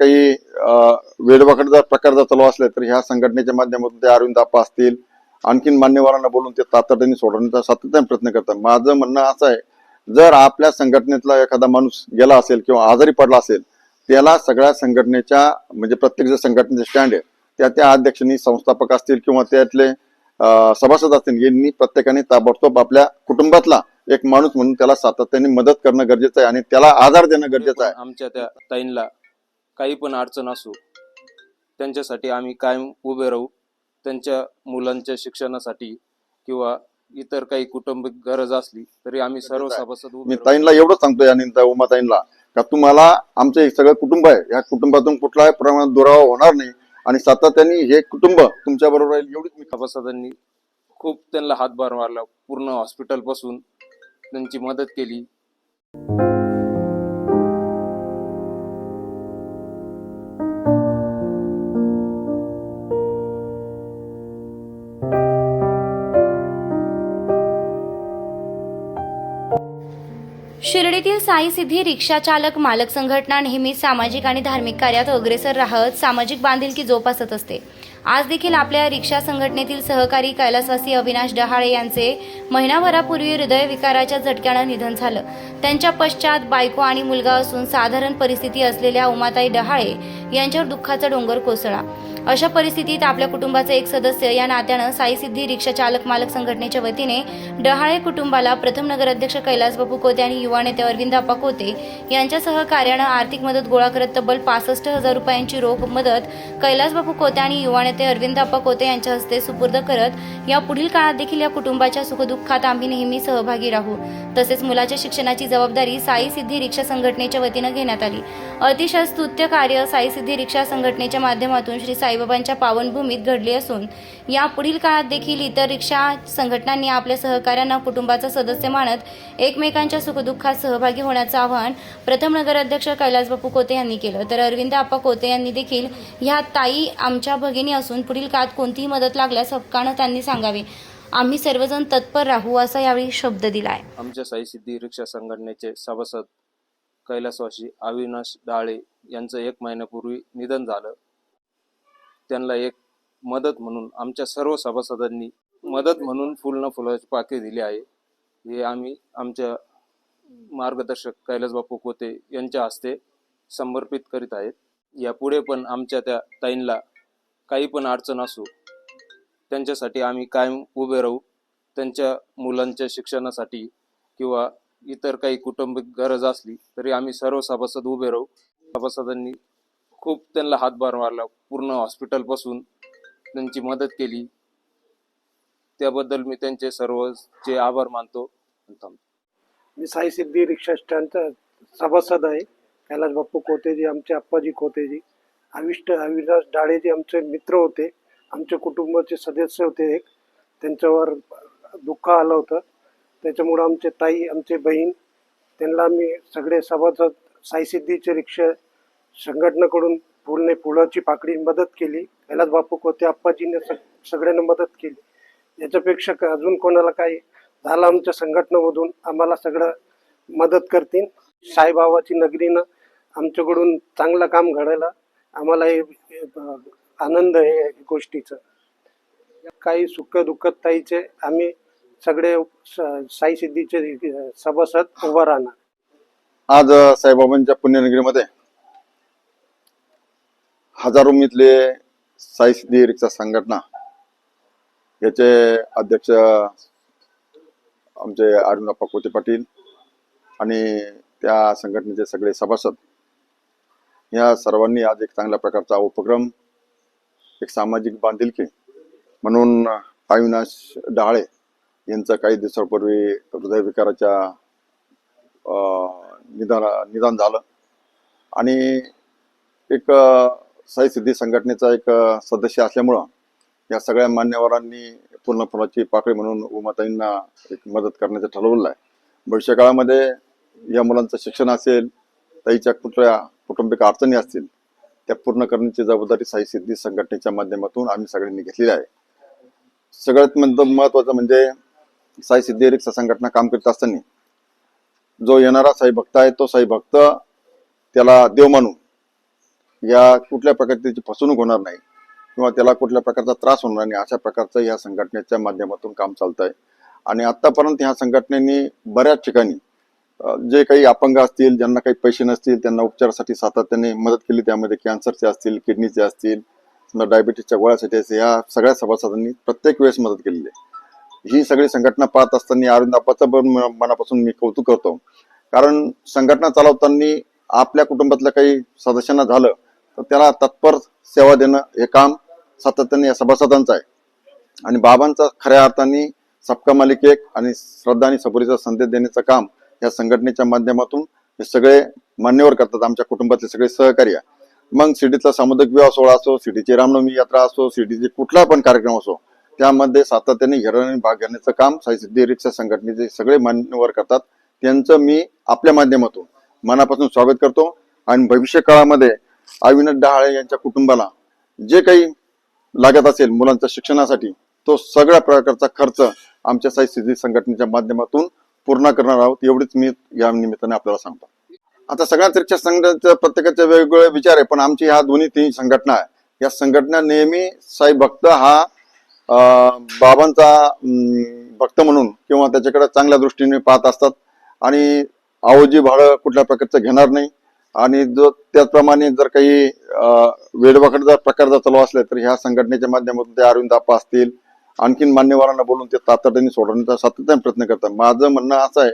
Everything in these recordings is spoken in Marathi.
काही वेडवाकड जर प्रकार जर चालू असले तर ह्या संघटनेच्या माध्यमातून ते अरविंद आप्पा असतील. आणखीन मान्यवरांना बोलून ते तातडीने सोडवण्याचा सातत्याने प्रयत्न करतात. माझं म्हणणं असं आहे जर आपल्या संघटनेतला एखादा माणूस गेला असेल किंवा आजारी पडला असेल त्याला सगळ्या संघटनेच्या म्हणजे प्रत्येक जे संघटनेचे स्टँड आहे त्या त्या अध्यक्षांनी संस्थापक असतील किंवा त्यातले सभासद असतील यांनी प्रत्येकाने ताबडतोब आपल्या कुटुंबातला एक माणूस म्हणून त्याला सातत्याने मदत करणं गरजेचं आहे आणि त्याला आधार देणं गरजेचं आहे. आमच्या त्या ताईंना काही पण अडचण असो त्यांच्यासाठी आम्ही कायम उभे राहू. त्यांच्या मुलांच्या शिक्षणासाठी किंवा इतर काही कुटुंबिक गरज असली तरी आम्ही सर्व सभासद उभे मी राहू. ताईंला एवढंच सांगतोय आणि त्या उमा ताईंला का तुम्हाला आमचं हे सगळं कुटुंब आहे. या कुटुंबातून कुठलाही प्रमाणात दुरावा होणार नाही आणि सातत्याने हे कुटुंब तुमच्या बरोबर राहील एवढीच मी सभासदांनी खूप त्यांना हातभार मारला. पूर्ण हॉस्पिटलपासून त्यांची मदत केली. शिर्डीतील साई सिद्धी रिक्षा चालक मालक संघटना नेहमीच सामाजिक आणि धार्मिक कार्यात अग्रेसर राहत सामाजिक बांधिलकी जोपासत असते. आज देखील आपल्या रिक्षा संघटनेतील सहकारी कैलासवासी अविनाश डहाळे यांचे महिनाभरापूर्वी हृदयविकाराच्या झटक्यानं निधन झालं. त्यांच्या पश्चात बायको आणि मुलगा असून साधारण परिस्थिती असलेल्या उमाताई डहाळे यांच्यावर दुःखाचा डोंगर कोसळा अशा परिस्थितीत आपल्या कुटुंबाचे एक सदस्य या नात्यानं साईसिद्धी रिक्षा चालक मालक संघटनेच्या वतीने डहाळे कुटुंबाला प्रथम नगराध्यक्ष कैलास बापू कोते आणि युवा नेते अरविंद आप्पा कोते यांच्या सहकार्यानं आर्थिक मदत गोळा करत तब्बल पासष्ट हजार रुपयांची रोख मदत कैलासबापू कोते आणि युवा नेते अरविंद आप्पा कोते यांच्या हस्ते सुपूर्द करत या पुढील काळात देखील या कुटुंबाच्या सुखदुःखात आम्ही नेहमी सहभागी राहू. तसेच मुलाच्या शिक्षणाची जबाबदारी साई सिद्धी रिक्षा संघटनेच्या वतीनं घेण्यात आली. अतिशय स्तुत्य कार्य साई सिद्धी रिक्षा संघटनेच्या माध्यमातून श्री साईबाबांच्या पावनभूमीत घडली असून या पुढील काळात देखील इतर रिक्षा संघटनांनी आपल्या सहकाऱ्यांना कुटुंबाचा सदस्य मानत एकमेकांच्या सुखदुःखात सहभागी होण्याचं आवाहन प्रथम नगराध्यक्ष कैलासबापू कोते यांनी केलं. तर अरविंद आप्पा कोते यांनी देखील ह्या ताई आमच्या भगिनी असून पुढील काळात कोणतीही मदत लागल्यास हक्कानं त्यांनी सांगावे. आम्ही सर्वजण तत्पर राहू असा यावेळी शब्द दिलाय. आमच्या साई सिद्धी रिक्षा संघटनेचे सभासद कैलासवासी अविनाश डाळे यांचं एक महिन्यापूर्वी निधन झालं. त्यांना एक मदत म्हणून आमच्या सर्व सभासदांनी मदत म्हणून फुल न फुलाची पाके दिली आहे. हे आम्ही आमच्या मार्गदर्शक कैलासबापू कोते यांच्या हस्ते समर्पित करीत आहेत. यापुढे पण आमच्या त्या ताईंला काही पण अडचण असो त्यांच्यासाठी आम्ही कायम उभे राहू. त्यांच्या मुलांच्या शिक्षणासाठी किंवा इतर काही कुटुंबिक गरज असली तरी आम्ही सर्व सभासद उभे राहू. सभासदांनी खूप त्यांना हातभार मारला. पूर्ण हॉस्पिटलपासून त्यांची मदत केली. त्याबद्दल मी त्यांचे सर्वचे आभार मानतो. थांबतो. मी साई सिद्धी रिक्षा स्टँडचा सभासद आहे. कैलास बाप्पू कोतेजी आमचे अप्पाजी कोतेजी अविष्ट अविनाश डाळेजी आमचे मित्र होते. आमच्या कुटुंबाचे सदस्य होते एक. त्यांच्यावर दुःख आलं होतं. त्याच्यामुळं आमचे ताई आमचे बहीण त्यांना आम्ही सगळे सभासद साईसिद्धीचे रिक्षा संघटनेकडून फुलने फुलाची पाकडी मदत केली. कैलास बापू कोते आप्पाजीने सग सगळ्यांना मदत केली. याच्यापेक्षा अजून कोणाला काही झाला आमच्या संघटनेमधून. आम्हाला सगळं मदत करतील. साईबाबाची नगरीनं आमच्याकडून चांगलं काम घडायला आम्हाला हे आनंद आहे गोष्टीचं. काही सुख दुःख ताईचे आम्ही सगळे साई सिद्धीचे सभासद उभा राहणार. आज साईबाबांच्या पुण्यनगरीमध्ये हजारो मितले साई सिद्धी रिक्षा संघटना याचे अध्यक्ष आमचे अरुणप्पा कोते पाटील आणि त्या संघटनेचे सगळे सभासद. या सर्वांनी आज एक चांगल्या प्रकारचा उपक्रम एक सामाजिक बांधिलकी म्हणून अविनाश डहाळे यांचं काही दिवसापूर्वी हृदयविकाराच्या निदान निदान झालं. आणि एक साईसिद्धी संघटनेचा एक सदस्य असल्यामुळं या सगळ्या मान्यवरांनी पूर्ण पाकळी म्हणून उमाताईंना एक मदत करण्याचं ठरवलेलं आहे. भविष्य काळामध्ये या मुलांचं शिक्षण असेल ताईच्या कुठल्या कौटुंबिक अडचणी असतील त्या पूर्ण करण्याची जबाबदारी साई सिद्धी संघटनेच्या माध्यमातून आम्ही सगळ्यांनी घेतलेली आहे. सगळ्यात म्हणजे महत्वाचं म्हणजे साई सिद्धी रिक्षा संघटना काम करत असताना जो येणारा साई भक्त आहे तो साई भक्त त्याला देव मानून या कुठल्या प्रकारची त्याची फसवणूक होणार नाही. किंवा त्याला कुठल्या प्रकारचा त्रास होणार नाही अशा प्रकारचं या संघटनेच्या माध्यमातून काम चालत आहे आणि आतापर्यंत ह्या संघटनेने बऱ्याच ठिकाणी जे काही अपंग असतील ज्यांना काही पैसे नसतील त्यांना उपचारासाठी सातत्याने मदत केली त्यामध्ये कॅन्सरचे असतील किडनीचे असतील समजा डायबिटीसच्या गोळ्यासाठी असतील या सगळ्या सभासदांनी प्रत्येक वेळेस मदत केलेली आहे. ही सगळी संघटना पाहत असताना अरविंद आप्पाचं पण मनापासून मी कौतुक करतो. कारण संघटना चालवताना आपल्या कुटुंबातल्या काही सदस्यांना झालं तर त्याला तत्पर सेवा देणं हे काम सातत्याने या सभासदांचा आहे. आणि बाबांचा खऱ्या अर्थाने सबका मालिक एक आणि श्रद्धा आणि सबुरीचा संदेश देण्याचं काम या संघटनेच्या माध्यमातून हे सगळे मान्यवर करतात आमच्या कुटुंबातले सगळे सहकार्य आहे. मग सिटीतला सामुदायिक विवाह सोहळा असो सिडीची रामनवमी यात्रा असो सिटीचे कुठला पण कार्यक्रम असो त्यामध्ये सातत्याने हिराने भाग घेण्याचं काम साई सिद्धी रिक्षा संघटनेचे सगळे मान्यवर करतात. त्यांचं मी आपल्या माध्यमातून मनापासून स्वागत करतो. आणि भविष्य काळामध्ये अविनाश डहाळे यांच्या कुटुंबाला जे काही लागत असेल मुलांच्या शिक्षणासाठी तो सगळ्या प्रकारचा खर्च आमच्या साई सिद्धी संघटनेच्या माध्यमातून पूर्ण करणार आहोत एवढीच मी या निमित्ताने आपल्याला सांगतो. आता सगळ्याच रिक्षा संघटनेच्या प्रत्येकाचे वेगवेगळे विचार आहे पण आमची ह्या दोन्ही तीन संघटना आहे. या संघटना नेहमी साई भक्त हा बाबांचा भक्त म्हणून किंवा त्याच्याकडे चांगल्या दृष्टीने पाहत असतात. आणि आवजी भाडं कुठल्या प्रकारचं घेणार नाही. आणि जो त्याचप्रमाणे जर काही वेडवाकड जर प्रकार जर चालू असले तर ह्या संघटनेच्या माध्यमातून ते अरविंद आप्पा असतील. आणखीन मान्यवरांना बोलून ते तातडीने सोडवण्याचा सातत्याने प्रयत्न करतात. माझं म्हणणं असं आहे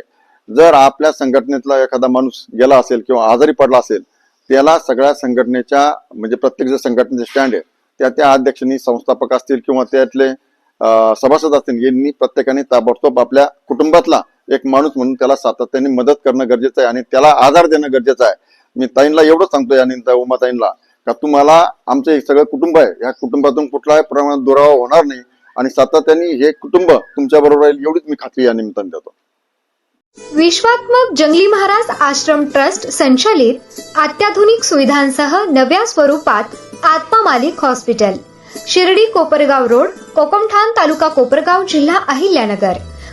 जर आपल्या संघटनेतला एखादा माणूस गेला असेल किंवा आजारी पडला असेल त्याला सगळ्या संघटनेच्या म्हणजे प्रत्येक जे संघटनेचे स्टँड आहे त्या त्या अध्यक्षांनी संस्थापक असतील किंवा त्यातले सभासद असतील यांनी प्रत्येकाने ताबडतोब आपल्या कुटुंबातला एक माणूस म्हणून त्याला सातत्याने मदत करणं गरजेचं आहे आणि त्याला आधार देणं गरजेचं आहे. मी ताईंना एवढंच सांगतो या निमित्त उमा ताईंना का तुम्हाला आमचं हे सगळं कुटुंब आहे या कुटुंबातून कुठलाही प्रमाणात दुरावा होणार नाही आणि सातत्याने हे कुटुंब तुमच्या बरोबर राहील एवढीच मी खात्री या निमित्ताने देतो. विश्वात्मक जंगली महाराज आश्रम ट्रस्ट संचालित अत्याधुनिक सुविधांसह नव्या स्वरूपात आत्मा मालिक हॉस्पिटल शिर्डी कोपरगाव रोड कोकमठाण तालुका कोपरगाव जिल्हा अहिल्यानगर.